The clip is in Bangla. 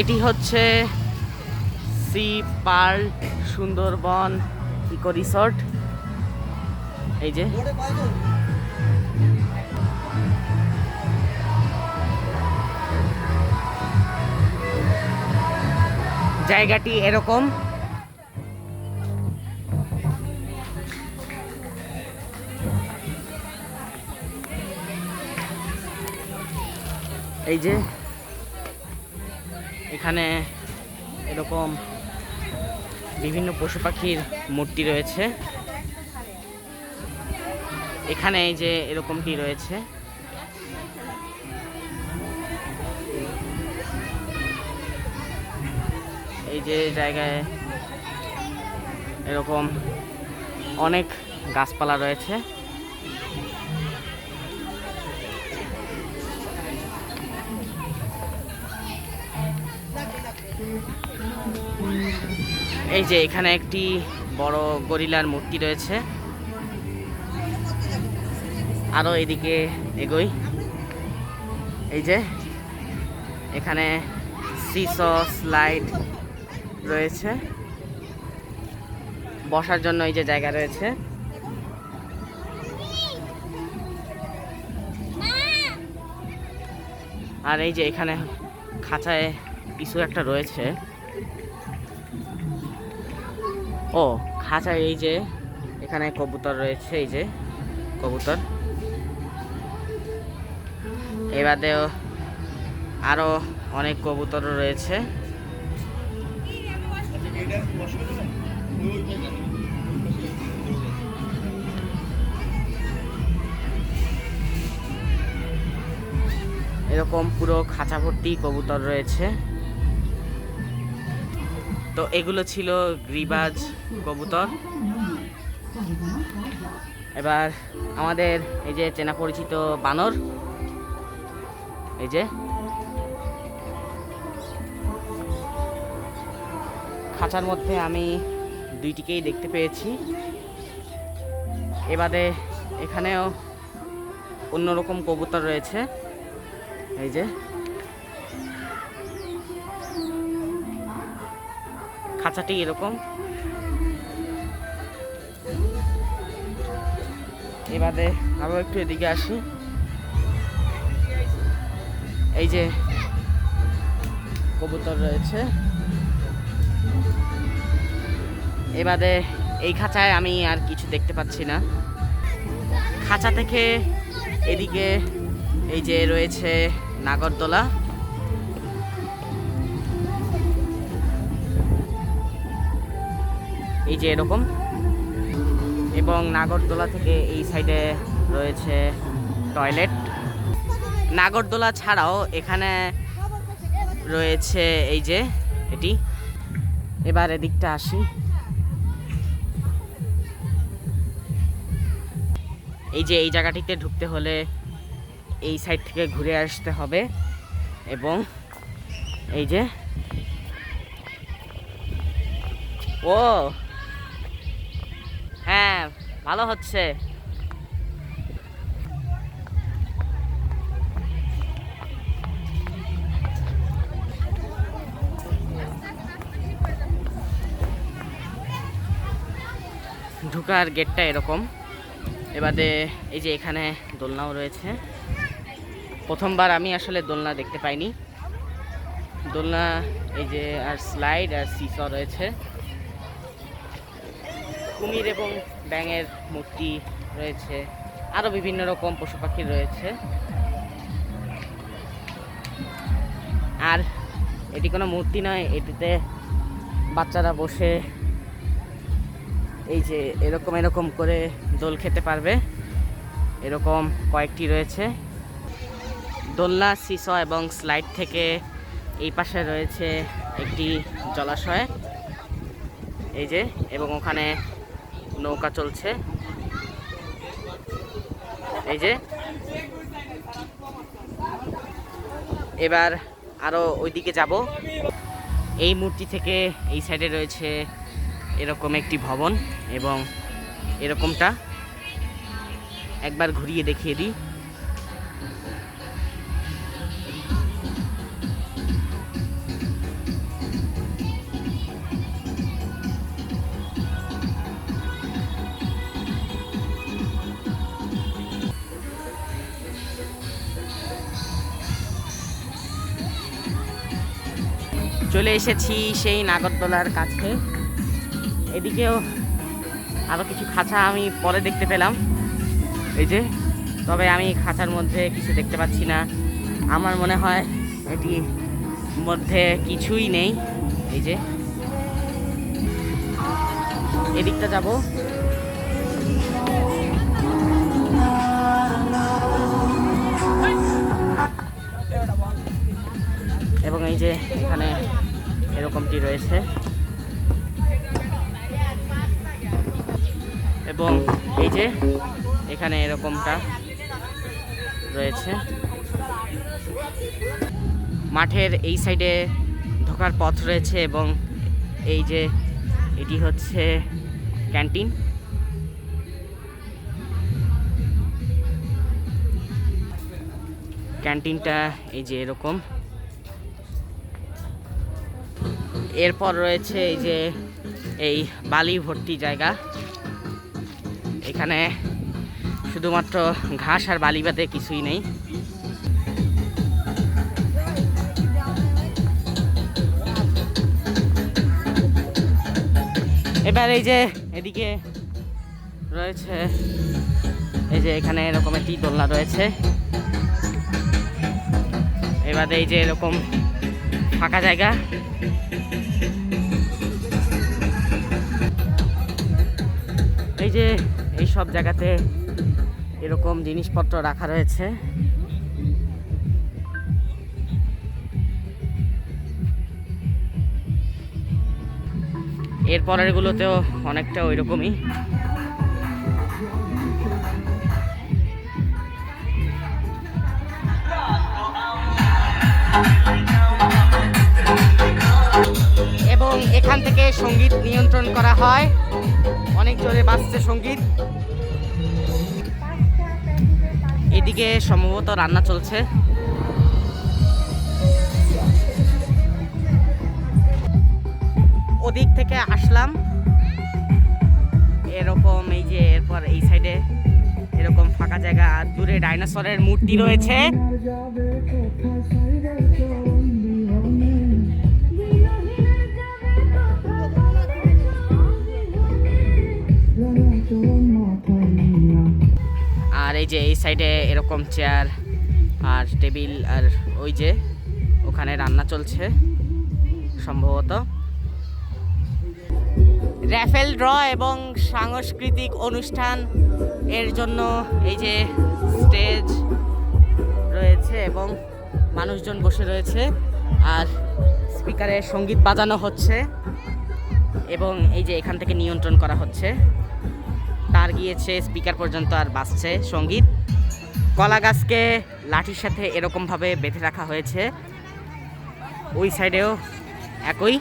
এটি হচ্ছে sea pearl Sundarban eco resort. এই যে। জায়গাটি এরকম। এই যে। এখানে এরকম বিভিন্ন পশু পাখির মূর্তি রয়েছে। এখানে এই যে এরকমটি রয়েছে? এই যে জায়গায় এরকম অনেক গাছপালা রয়েছে। এই যে এখানে একটি বড় গরিলার মূর্তি রয়েছে। আরও এদিকে এগোই। এই যে এখানে সিস স্লাইড রয়েছে। বসার জন্য এই যে জায়গা রয়েছে। আর এই যে এখানে খাঁচায় কিছু একটা রয়েছে। ও খাঁচায় এই যে, এখানে কবুতর রয়েছে, এই যে কবুতর। এবারেও আরও অনেক কবুতর রয়েছে। এরকম পুরো খাঁচা ভর্তি কবুতর রয়েছে। তো এগুলো ছিল গ্রিবাজ, কবুতর। এবার আমাদের এই যে চেনা পরিচিত বানর, এই যে খাঁচার মধ্যে আমি দুইটিকেই দেখতে পেয়েছি। এবারে এখানেও অন্যরকম কবুতর রয়েছে। এই যে খাঁচাটি এরকম। এবারে আরও একটু এদিকে আসি। এই যে কবুতর রয়েছে। এবারে এই খাঁচায় আমি আর কিছু দেখতে পাচ্ছি না। খাঁচা থেকে এদিকে এই যে রয়েছে নাগরদোলা। এই যে এরকম। এবং নাগরদোলা থেকে এই সাইডে রয়েছে টয়লেট নাগরদোলা ছাড়াও এখানে রয়েছে এই যে এটি। এবার এদিকটা আসি। এই যে এই জায়গাটিতে ঢুকতে হলে এই সাইড থেকে ঘুরে আসতে হবে। এবং এই যে ও হ্যাঁ ভালো হচ্ছে। ঢুকার গেটটা এরকম। এবারে এই যে এখানে দোলনাও রয়েছে। প্রথমবার আমি আসলে দোলনা দেখতে পাইনি। দোলনা, এই যে আর স্লাইড আর সিস রয়েছে। কুমির এবং ব্যাঙের মূর্তি রয়েছে। আরও বিভিন্ন রকম পশু পাখি রয়েছে। আর এটি কোনো মূর্তি নয়, এটিতে বাচ্চারা বসে এই যে এরকম এরকম করে দোল খেতে পারবে। এরকম কয়েকটি রয়েছে। দোলনা, সিস এবং স্লাইড থেকে এই পাশে রয়েছে একটি জলাশয়। এই যে, এবং ওখানে নৌকা চলছে। এই যে। এবার আরও ওইদিকে যাব। এই মূর্তি থেকে এই সাইডে রয়েছে এরকম একটি ভবন এবং এরকমটা। একবার ঘুরিয়ে দেখিয়ে দিই। চলে এসেছি সেই নাগরদোলার কাছে। এদিকেও আরও কিছু খাঁচা আমি পরে দেখতে পেলাম। এই যে, তবে আমি খাঁচার মধ্যে কিছু দেখতে পাচ্ছি না। আমার মনে হয় এটি মধ্যে কিছুই নেই। এই যে, এদিকটা যাব। এবং এই যে এখানে এরকমটি রয়েছে। এবং এই যে এখানে এরকমটা রয়েছে। মাঠের এই সাইডে ঢোকার পথ রয়েছে এবং এই যে এটি হচ্ছে ক্যান্টিন। ক্যান্টিনটা এই যে এরকম। এরপর রয়েছে এই যে এই বালি ভর্তি জায়গা। এখানে শুধুমাত্র ঘাস আর বালি বাদে কিছুই নেই। এবার এই যে এদিকে রয়েছে, এই যে এখানে এরকম একটি দোলনা রয়েছে। এবার এই যে এরকম ফাঁকা জায়গা। এই যে, এই সব জায়গাতে এরকম জিনিসপত্র রাখা রয়েছে। এর পরেরগুলোতেও অনেকটা ওই রকমই এবং এখান থেকে সংগীত নিয়ন্ত্রণ করা হয়। অনেক জোরে বাজছে সংগীত। এদিকে সম্ভবত রান্না চলছে। ওদিক থেকে আসলাম। এরকম এই যে এরপর এই সাইডে এরকম ফাঁকা জায়গা, আর দূরে ডাইনোসরের মূর্তি রয়েছে। এই যে এই সাইডে এরকম চেয়ার আর টেবিল আর ওই যে ওখানে রান্না চলছে সম্ভবত। র্যাফেল ড্র এবং সাংস্কৃতিক অনুষ্ঠান এর জন্য এই যে স্টেজ রয়েছে এবং মানুষজন বসে রয়েছে আর স্পিকারে সংগীত বাজানো হচ্ছে এবং এই যে এখান থেকে নিয়ন্ত্রণ করা হচ্ছে। তার গিয়েছে স্পিকার পর্যন্ত আর বাজছে সংগীত। কলা গাছকে লাঠির সাথে এরকমভাবে বেঁধে রাখা হয়েছে। ওই সাইডেও একই।